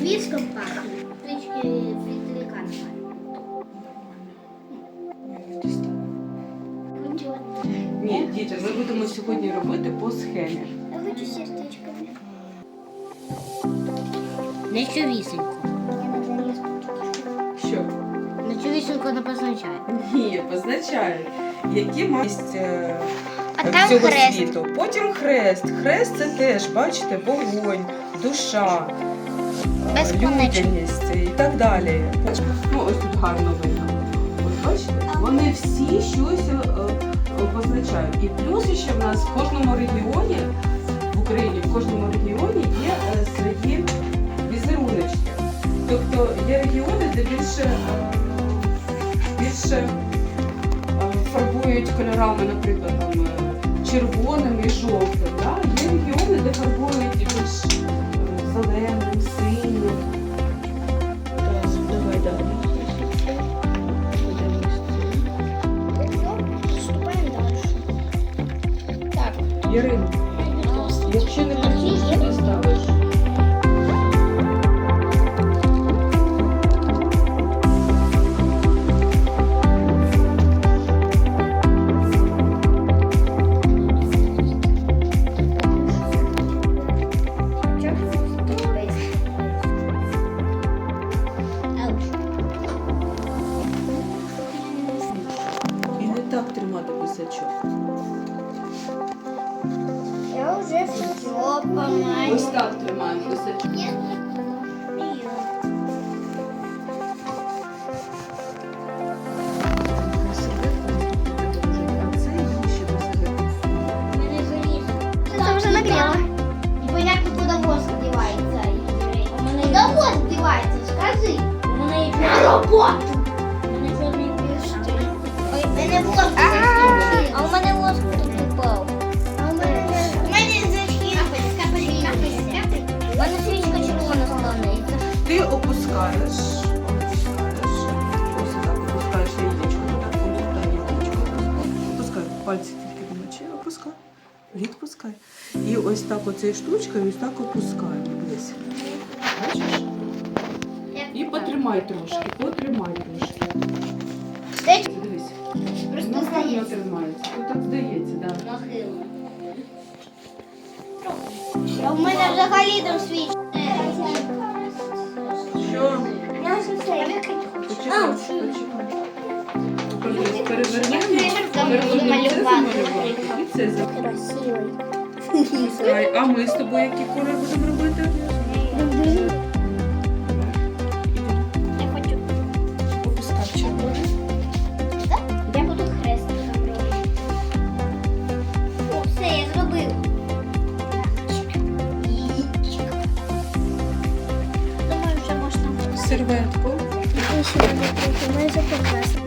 Віском пахне, трички від лікарства. Ні, діти, ми будемо сьогодні робити по схемі. Я хочу сердечками. Не цю вісеньку. Що? На цю вісеньку не позначає. Ні, позначають. Які мають е, А там всього хрест. світу. Потім хрест. Хрест це теж, бачите, вогонь, душа людяність і так далі. Ну, ось тут гарно видно. От бачите, вони всі щось е, е, позначають. І плюс ще в нас в кожному регіоні, в Україні, в кожному регіоні є е, свої візеруночки. Тобто є регіони, де більше, більше фарбують кольорами, наприклад, там, червоним і жовтим. Да? Є регіони, де фарбують більш зеленим, Так. Якщо не працюєш, то не ставиш. І не так тримати писачок. Девается, скажи. У мене є На роботу. Мене чорний Ой, в мене воск. Ти опускаєш, опускаєш, ось так опускаєш яєчко, так, ось так яєчко опускай. Опускай, пальці тільки не мочи, опускай, відпускай. І ось так оцією штучкою, ось так опускаємо, дивись. Бачиш? І потримай трошки, потримай трошки. Дивись. Просто Ну, здається. тримається. Ну, так здається, так. Да. нахило. А мене взагалі там свічка. Красивий. А ми з тобою які кольори будемо робити? Я хочу. Я буду хрестиком робити. Думаю, вже можна. Серветку. Ще не прекрасно.